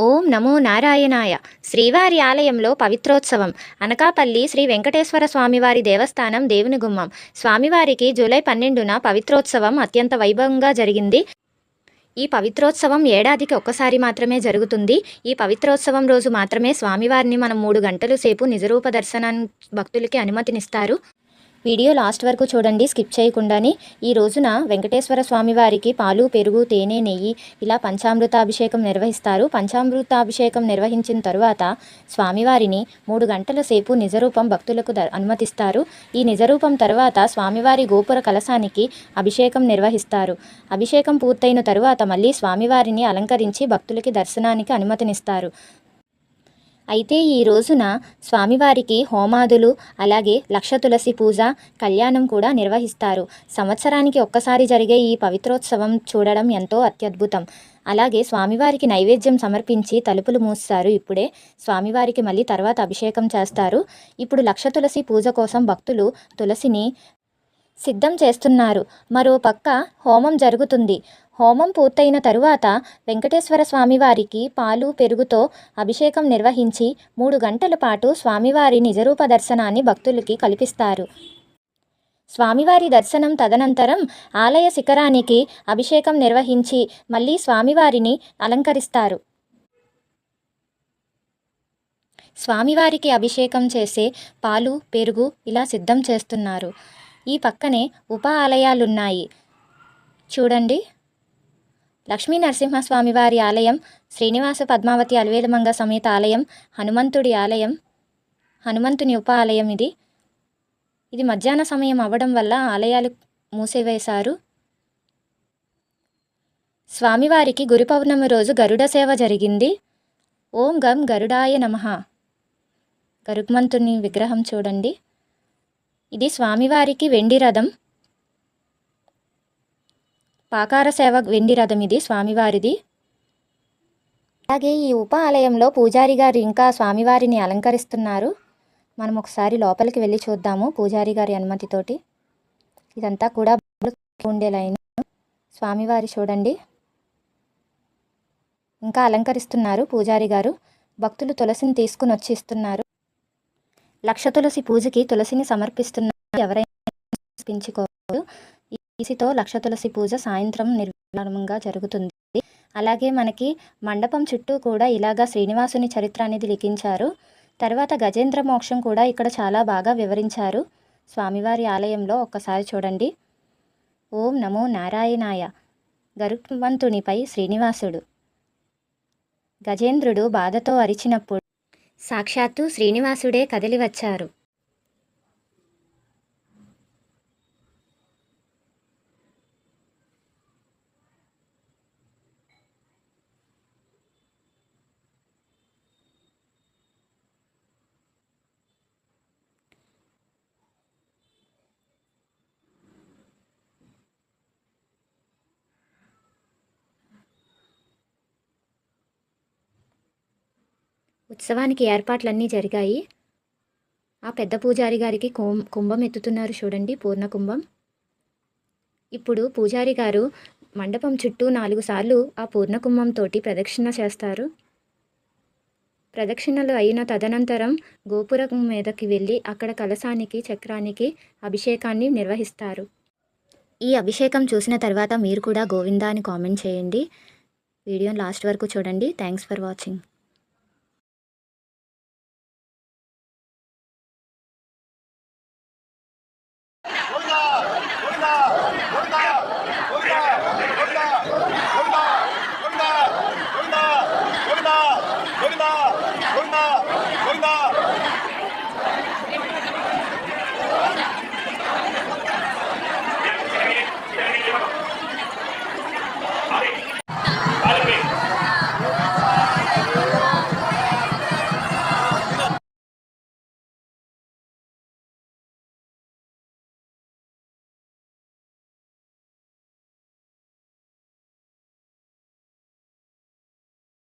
ఓం నమో నారాయణాయ. శ్రీవారి ఆలయంలో పవిత్రోత్సవం. అనకాపల్లి శ్రీ వెంకటేశ్వర స్వామివారి దేవస్థానం దేవుని గుమ్మం స్వామివారికి జూలై పన్నెండున పవిత్రోత్సవం అత్యంత వైభవంగా జరిగింది. ఈ పవిత్రోత్సవం ఏడాదికి ఒక్కసారి మాత్రమే జరుగుతుంది. ఈ పవిత్రోత్సవం రోజు మాత్రమే స్వామివారిని మనం మూడు గంటల సేపు నిజరూప దర్శనం భక్తులకి అనుమతినిస్తారు. వీడియో లాస్ట్ వరకు చూడండి స్కిప్ చేయకుండానే. ఈ రోజున వెంకటేశ్వర స్వామి వారికి పాలు పెరుగు తేనె నెయ్యి ఇలా పంచామృతాభిషేకం నిర్వహిస్తారు. పంచామృతాభిషేకం నిర్వహించిన తరువాత స్వామివారిని మూడు గంటల సేపు నిజరూపం భక్తులకు ద- అనుమతిస్తారు. ఈ నిజరూపం తర్వాత స్వామివారి గోపుర కలశానికి అభిషేకం నిర్వహిస్తారు. అభిషేకం పూర్తయిన తరువాత మళ్ళీ స్వామివారిని అలంకరించి భక్తులకి దర్శనానికి అనుమతినిస్తారు. అయితే ఈ రోజున స్వామివారికి హోమాదులు అలాగే లక్ష తులసి పూజ కళ్యాణం కూడా నిర్వహిస్తారు. సంవత్సరానికి ఒక్కసారి జరిగే ఈ పవిత్రోత్సవం చూడడం ఎంతో అత్యద్భుతం. అలాగే స్వామివారికి నైవేద్యం సమర్పించి తలుపులు మూస్తారు ఇప్పుడే. స్వామివారికి మళ్ళీ తర్వాత అభిషేకం చేస్తారు. ఇప్పుడు లక్ష తులసి పూజ కోసం భక్తులు తులసిని సిద్ధం చేస్తున్నారు. మరో పక్క హోమం జరుగుతుంది. హోమం పూర్తయిన తరువాత వెంకటేశ్వర స్వామివారికి పాలు పెరుగుతో అభిషేకం నిర్వహించి మూడు గంటల పాటు స్వామివారి నిజరూప దర్శనాన్ని భక్తులకి కల్పిస్తారు. స్వామివారి దర్శనం తదనంతరం ఆలయ శిఖరానికి అభిషేకం నిర్వహించి మళ్ళీ స్వామివారిని అలంకరిస్తారు. స్వామివారికి అభిషేకం చేసే పాలు పెరుగు ఇలా సిద్ధం చేస్తున్నారు. ఈ పక్కనే ఉప ఆలయాలున్నాయి చూడండి. లక్ష్మీ నరసింహస్వామి వారి ఆలయం శ్రీనివాస పద్మావతి అలవేలమంగ సమేత ఆలయం హనుమంతుడి ఆలయం హనుమంతుని ఉప ఆలయం ఇది. ఇది మధ్యాహ్న సమయం అవ్వడం వల్ల ఆలయాలు మూసివేశారు. స్వామివారికి గురు పౌర్ణమి రోజు గరుడ సేవ జరిగింది. ఓం గం గరుడాయ నమః. గరుగ్మంతుని విగ్రహం చూడండి. ఇది స్వామివారికి వెండి రథం. పాకార సేవ వెండి రథం ఇది స్వామివారిది. అలాగే ఈ ఉప ఆలయంలో పూజారి గారు ఇంకా స్వామివారిని అలంకరిస్తున్నారు. మనం ఒకసారి లోపలికి వెళ్ళి చూద్దాము పూజారి గారి అనుమతితోటి. ఇదంతా కూడా ఉండే లైన్. స్వామివారి చూడండి. ఇంకా అలంకరిస్తున్నారు పూజారి గారు. భక్తులు తులసిని తీసుకుని వచ్చి ఇస్తున్నారు. లక్ష తులసి పూజకి తులసిని సమర్పిస్తున్న ఎవరైనా సమర్పించుకోవచ్చు. ఈసితో లక్ష తులసి పూజ సాయంత్రం నిర్మాణంగా జరుగుతుంది. అలాగే మనకి మండపం చుట్టూ కూడా ఇలాగా శ్రీనివాసుని చరిత్ర అనేది లిఖించారు. తర్వాత గజేంద్ర మోక్షం కూడా ఇక్కడ చాలా బాగా వివరించారు. స్వామివారి ఆలయంలో ఒక్కసారి చూడండి. ఓం నమో నారాయణాయ. గరుత్మంతునిపై శ్రీనివాసుడు. గజేంద్రుడు బాధతో అరిచినప్పుడు సాక్షాత్తు శ్రీనివాసుడే కదిలి వచ్చారు ఉత్సవానికి ఏర్పాట్లన్నీ జరిగాయి. ఆ పెద్ద పూజారి గారికి కుం కుంభం ఎత్తుతున్నారు చూడండి పూర్ణ కుంభం. ఇప్పుడు పూజారి గారు మండపం చుట్టూ నాలుగు సార్లు ఆ పూర్ణ కుంభంతో ప్రదక్షిణ చేస్తారు. ప్రదక్షిణలు అయిన తదనంతరం గోపురం మీదకి వెళ్ళి అక్కడ కలశానికి చక్రానికి అభిషేకాన్ని నిర్వహిస్తారు. ఈ అభిషేకం చూసిన తర్వాత మీరు కూడా గోవిందా అని కామెంట్ చేయండి. వీడియోని లాస్ట్ వరకు చూడండి. Thanks for watching. Allez,